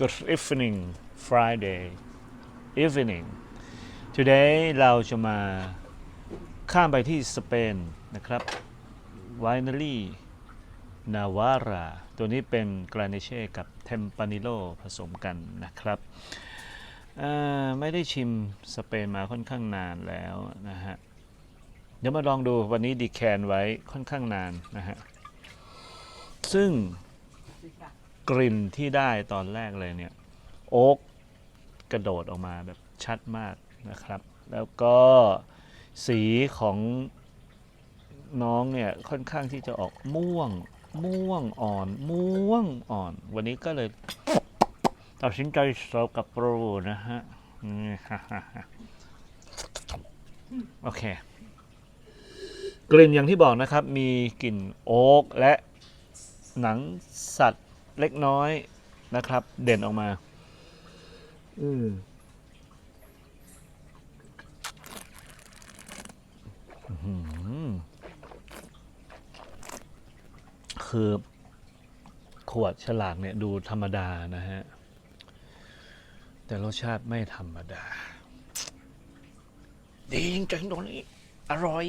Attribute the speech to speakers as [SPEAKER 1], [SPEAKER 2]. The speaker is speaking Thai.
[SPEAKER 1] Good evening Friday evening today เราจะมาข้ามไปที่สเปนนะครับ Winery Navara ตัวนี้เป็นกราเนเช่กับเทมปานิโลผสมกันนะครับ ไม่ได้ชิมสเปนมาค่อนข้างนานแล้วนะฮะ เดี๋ยวมาลองดูวันนี้ดีแคนไว้ค่อนข้างนานนะฮะ ซึ่ง กลิ่นที่ได้ตอนแรกเลยเนี่ย โอ๊กกระโดดออกมาแบบชัดมากนะครับ แล้วก็สีของน้องเนี่ยค่อนข้างที่จะออกม่วง ม่วงอ่อน ม่วงอ่อน วันนี้ก็เลยตัดสินใจเสิร์ฟกับโปรนะฮะโอเค กลิ่นอย่างที่บอกนะครับ มีกลิ่นโอ๊กและหนังสัตว์ เล็กน้อยนะครับ เด่นออกมา อืมคือ ขวดฉลากเนี่ยดูธรรมดานะฮะ แต่รสชาติไม่ธรรมดา ดีจริงๆตรงนี้ อร่อย